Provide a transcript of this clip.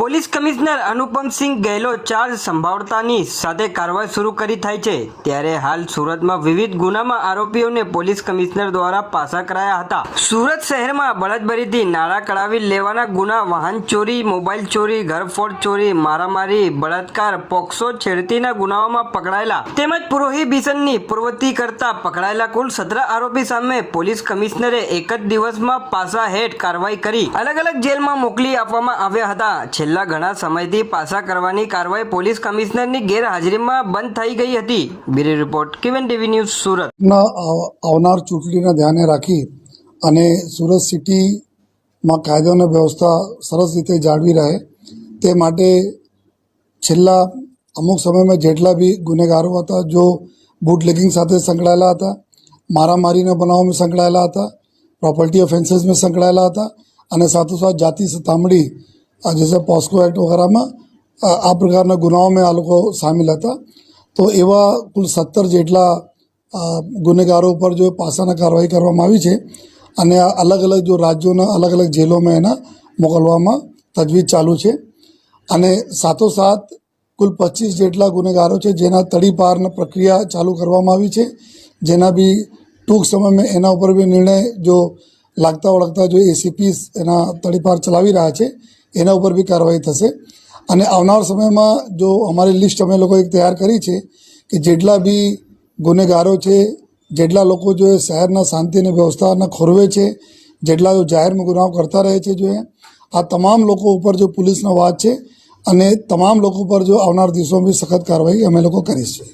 Police commissioner Anupamsinh Gehlot charge સંભાળતાની સાથે કાર્યવાહી શરૂ કરી થાય છે. ત્યારે હાલ સુરતમાં વિવિધ ગુનામાં આરોપીઓને પોલીસ કમિશનર દ્વારા પાસા કરાયા હતા. સુરત શહેરમાં બળદબરીથી નાણાં કઢાવી લેવાના ગુના, વાહન ચોરી, મોબાઈલ ચોરી ઘરફોડ ચોરી, મારામારી, બળાત્કાર, પોક્સો છેડતીના ગુનાઓમાં પકડાયેલા તેમજ પ્રોહિબિશનની પ્રવૃત્તિ કરતા પકડાયેલા કુલ સત્ર આરોપી સામે પોલીસ કમિશનરે એક જ દિવસમાં પાસા હેઠ કાર્યવાહી કરી. અલગ અલગ જેલમાં મોકલી આપવામાં આવ્યા હતા. છેલ્લા ઘણા સમયથી પાસા કરવાની કાર્યવાહી પોલીસ કમિશનરની ગેરહાજરીમાં બંધ થઈ ગઈ હતી. બ્યુરો રિપોર્ટ, કિવન ટીવી ન્યૂઝ, સુરત. આવનાર ચૂંટણીને ધ્યાને રાખી અને સુરત સિટીમાં કાયદો અને વ્યવસ્થા સરસ રીતે જાળવી રહે તે માટે છેલ્લા અમુક સમયમાં જેટલા બી ગુનેગારો હતા, જો બુટલેગિંગ સાથે સંકળાયેલા હતા, મારામારીના બનાવોમાં સંકળાયેલા હતા, પ્રોપર્ટી ઓફેન્સીસમાં સંકળાયેલા હતા અને સાથોસાથ જાતિ સતામણી આ જैसे પોસ્કો એક્ટ વગેરેમાં, આ આ પ્રકારના ગુનાઓમાં આ લોકો સામેલ હતા. તો એવા કુલ સત્તર જેટલા ગુનેગારો ઉપર જો પાસાના કાર્યવાહી કરવામાં આવી છે અને આ અલગ અલગ જો રાજ્યોના અલગ અલગ જેલોમાં એના મોકલવામાં તજવીજ ચાલુ છે. અને સાથોસાથ કુલ પચીસ જેટલા ગુનેગારો છે જેના તડીપારની પ્રક્રિયા ચાલુ કરવામાં આવી છે. જેના બી ટૂંક સમયમાં એના ઉપર બી નિર્ણય જો લાગતા ઓળખતા જો એસીપી એના તડીપાર ચલાવી રહ્યા છે. એના ઉપર બી કાર્યવાહી થશે. અને આવનાર સમયમાં જો અમારી લિસ્ટ અમે લોકો એક તૈયાર કરી છે કે જેટલા બી ગુનેગારો છે, જેટલા લોકો જો એ શહેરના શાંતિ અને વ્યવસ્થાના ખોરવે છે, જેટલા જો જાહેરમાં ગુનાઓ કરતા રહે છે જો આ તમામ લોકો ઉપર જો પોલીસનો વાત છે અને તમામ લોકો પર જો આવનાર દિવસોમાં બી સખત કાર્યવાહી અમે લોકો કરીશું.